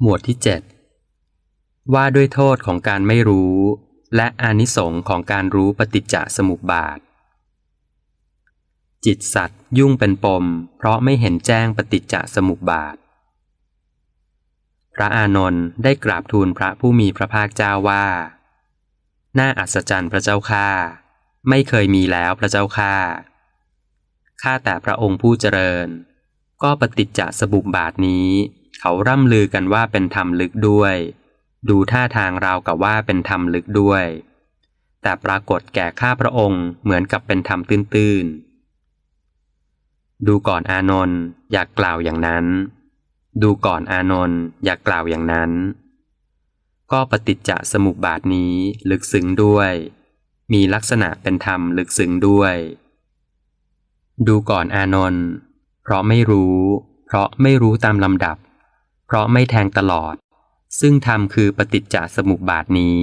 หมวดที่ 7 ว่าด้วยโทษของการไม่รู้ และอานิสงค์ของการรู้ปฏิจจสมุปบาท จิตสัตว์ยุ่งเป็นปม เพราะไม่เห็นแจ้งปฏิจจสมุปบาท พระอานนท์ได้กราบทูลพระผู้มีพระภาคเจ้าว่า น่าอัศจรรย์พระเจ้าข้าไม่เคยมีแล้วพระเจ้าข้าข้าแต่พระองค์ผู้เจริญ ก็ปฏิจจสมุปบาทนี้ เขาร่ำลือกันว่าเป็นธรรมลึกด้วย ดูท่าทางราวกับว่าเป็นธรรมลึกด้วย แต่ปรากฏแก่ข้าพระองค์เหมือนกับเป็นธรรมตื้นๆ ดูก่อนอานนท์อยากกล่าวอย่างนั้น ดูก่อนอานนท์อยากกล่าวอย่างนั้น ก็ปฏิจจสมุปบาทนี้ลึกซึ้งด้วย มีลักษณะเป็นธรรมลึกซึ้งด้วย ดูก่อนอานนท์เพราะไม่รู้ เพราะไม่รู้ตามลำดับ เพราะไม่แทงตลอด ซึ่งธรรมคือปฏิจจสมุปบาทนี้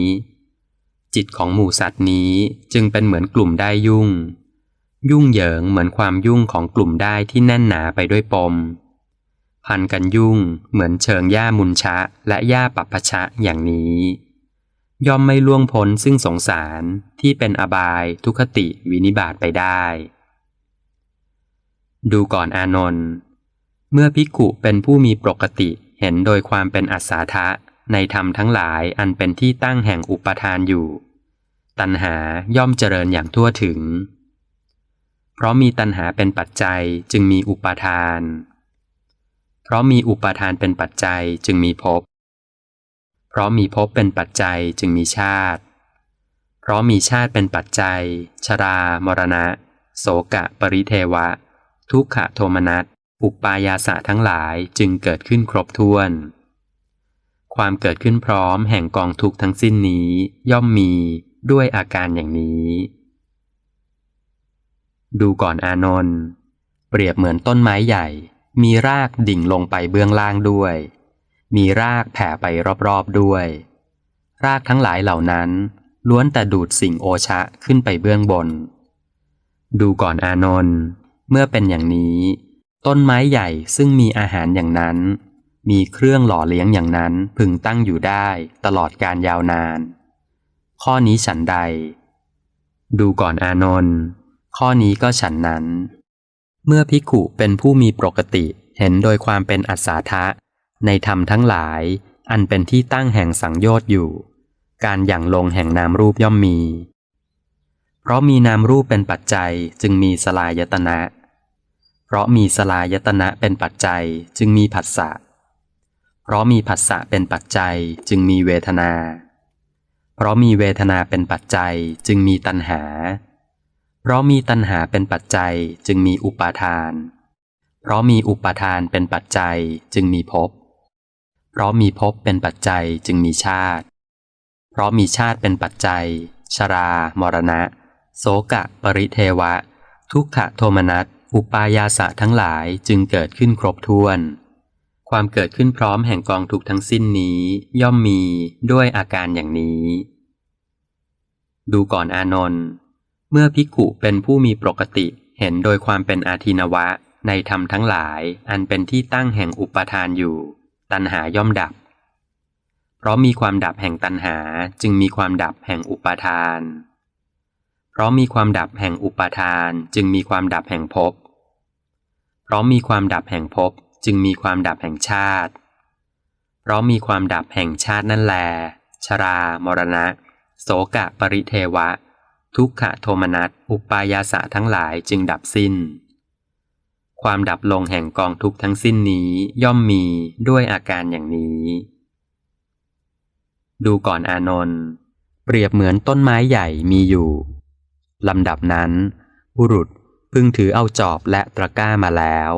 จิตของหมู่สัตว์นี้จึงเป็นเหมือนกลุ่มได้ยุ่ง ยุ่งเหยิงเหมือนความยุ่งของกลุ่มได้ที่แน่นหนาไปด้วยปม พันกันยุ่งเหมือนเชิงหญ้ามุนชะและหญ้าปัปพชะอย่างนี้ย่อมไม่ล่วงพ้นซึ่งสงสารที่เป็นอบายทุคติวินิบาตไปได้ ดูก่อนอานนท์ เมื่อภิกุเป็นผู้มีปกติ เห็นโดยความเป็นอัศาทะในธรรมทั้งหลายอันเป็นที่ตั้งแห่งอุปทานอยู่ ตัณหาย่อมเจริญอย่างทั่วถึง เพราะมีตัณหาเป็นปัจจัยจึงมีอุปทาน เพราะมีอุปทานเป็นปัจจัยจึงมีภพ เพราะมีภพเป็นปัจจัยจึงมีชาติ เพราะมีชาติเป็นปัจจัย ชรา มรณะ โสกะ ปริเทวะ ทุกขโทมนัส อุปายาสะทั้งหลายจึงเกิดขึ้นครบถ้วน ความเกิดขึ้นพร้อมแห่งกองทุกทั้งสิ้นนี้ย่อมมีด้วยอาการอย่างนี้ ดูก่อนอานนท์เปรียบเหมือนต้นไม้ใหญ่ มีรากดิ่งลงไปเบื้องล่างด้วย มีรากแผ่ไปรอบๆด้วย รากทั้งหลายเหล่านั้น ล้วนแต่ดูดสิ่งโอชะขึ้นไปเบื้องบน ดูก่อนอานนท์เมื่อเป็นอย่างนี้ ต้นไม้ใหญ่ซึ่งมีอาหารอย่างนั้น มีเครื่องหล่อเลี้ยงอย่างนั้นพึงตั้งอยู่ได้ตลอดการยาวนาน ข้อนี้ฉันใด ดูก่อนอานนท์ข้อนี้ก็ฉันนั้น เมื่อภิกุเป็นผู้มีปกติเห็นโดยความเป็นอัศาทะ ในธรรมทั้งหลาย อันเป็นที่ตั้งแห่งสังโยชน์อยู่ การหยั่งลงแห่งนามรูปย่อมมี เพราะมีนามรูปเป็นปัจจัยจึงมีสลายตนะ เพราะมีสลายตนะเป็นปัจจัยจึงมีผัสสะ เพราะมีผัสสะเป็นปัจจัยจึงมีเวทนา เพราะมีเวทนาเป็นปัจจัยจึงมีตัณหา เพราะมีตัณหาเป็นปัจจัยจึงมีอุปาทาน เพราะมีอุปาทานเป็นปัจจัยจึงมีภพ เพราะมีภพเป็นปัจจัยจึงมีชาติ เพราะมีชาติเป็นปัจจัย ชรา มรณะ โสกะ ปริเทวะ ทุกขโทมนัส อุปายาสะทั้งหลายจึงเกิดขึ้นครบถ้วน ความเกิดขึ้นพร้อมแห่งกองทุกทั้งสิ้นนี้ย่อมมีด้วยอาการอย่างนี้ ดูก่อนอานนท์เมื่อภิกุเป็นผู้มีปกติเห็นโดยความเป็นอาทินวะในธรรมทั้งหลายอันเป็นที่ตั้งแห่งอุปทานอยู่ ตัณหาย่อมดับ เพราะมีความดับแห่งตัณหาจึงมีความดับแห่งอุปทาน เพราะมีความดับแห่งอุปทานจึงมีความดับแห่งภพเพ ราะมีความดับแห่งภพจึงมีความดับแห่งชาติ เพราะมีความดับแห่งชาตินั่นแล ชรา มรณะ โสกะปริเทวะ ทุกขโทมนัส อุปายาสะทั้งหลายจึงดับสิ้น ความดับลงแห่งกองทุกทั้งสิ้นนี้ย่อมมีด้วยอาการอย่างนี้ ดูก่อนอานนท์เปรียบเหมือนต้นไม้ใหญ่มีอยู่ ลำดับนั้น บุรุษ พึงถือเอาจอบและตะกร้ามาแล้ว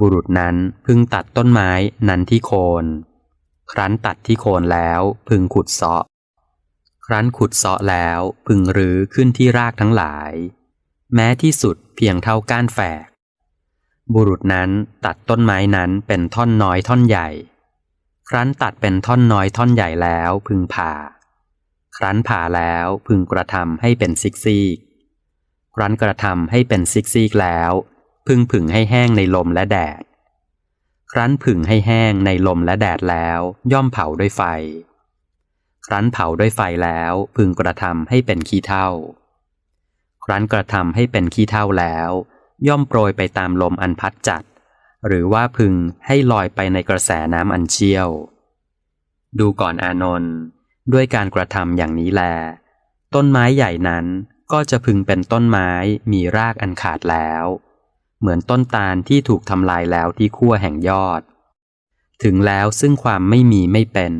บุรุษนั้นพึงตัดต้นไม้นั้นที่โคน ครั้นตัดที่โคนแล้วพึงขุดเสาะ ครั้นขุดเสาะแล้วพึงรื้อขึ้นที่รากทั้งหลาย แม้ที่สุดเพียงเท่าก้านแฝก บุรุษนั้นตัดต้นไม้นั้นเป็นท่อนน้อยท่อนใหญ่ ครั้นตัดเป็นท่อนน้อยท่อนใหญ่แล้วพึงผ่า ครั้นผ่าแล้วพึงกระทำให้เป็นซิกซีก รั้นกระทำให้เป็นซิกซีกแล้ว พึ่งผึ่งให้แห้งในลมและแดด ครั้นผึ่งให้แห้งในลมและแดดแล้ว ย่อมเผาด้วยไฟ ครั้นเผาด้วยไฟแล้วพึงกระทำให้เป็นขี้เถ้าครั้นกระทำให้เป็นขี้เถ้าแล้ว ย่อมโปรยไปตามลมอันพัดจัด หรือว่าพึงให้ลอยไปในกระแสน้ำอันเชี่ยว ดูก่อนอานนท์ด้วยการกระทำอย่างนี้แล ต้นไม้ใหญ่นั้น ก็จะพึงเป็นต้นไม้มีรากอันขาดแล้ว เหมือนต้นตาลที่ถูกทำลายแล้วที่ขั้วแห่งยอด ถึงแล้วซึ่งความไม่มีไม่เป็น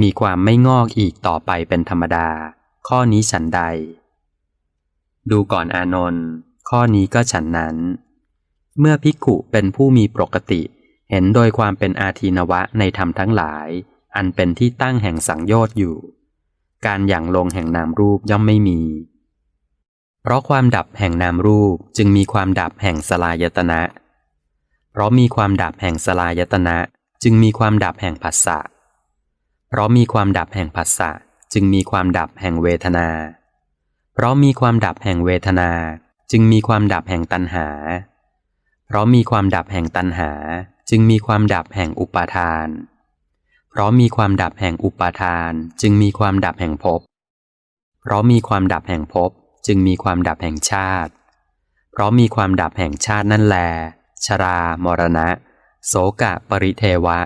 มีความไม่งอกอีกต่อไปเป็นธรรมดา ข้อนี้ฉันใด ดูก่อนอานนท์ข้อนี้ก็ฉันนั้น เมื่อภิกุเป็นผู้มีปกติ เห็นโดยความเป็นอาทีนวะในธรรมทั้งหลาย อันเป็นที่ตั้งแห่งสังโยชน์อยู่ การหยั่งลงแห่งนามรูปย่อมไม่มี ราะความดับแห่งนามรูปจึงมีความดับแห่งสลายตนะ เพราะมีความดับแห่งสลายตนะ จึงมีความดับแห่งผัสสะ เพราะมีความดับแห่งผัสสะจึงมีความดับแห่งเวทนา เพราะมีความดับแห่งเวทนา จึงมีความดับแห่งตัณหา เพราะมีความดับแห่งตัณหา จึงมีความดับแห่งอุปาทาน เพราะมีความดับแห่งอุปาทาน จึงมีความดับแห่งภพ เพราะมีความดับแห่งภพ จึงมีความดับแห่งชาติ เพราะมีความดับแห่งชาตินั่นแล ชรา มรณะ โสกะปริเทวะ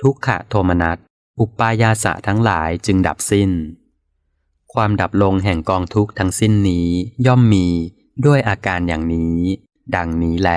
ทุกขะโทมนัส อุปายาสะทั้งหลายจึงดับสิ้น ความดับลงแห่งกองทุกข์ทั้งสิ้นนี้ย่อมมีด้วยอาการอย่างนี้ ดังนี้แล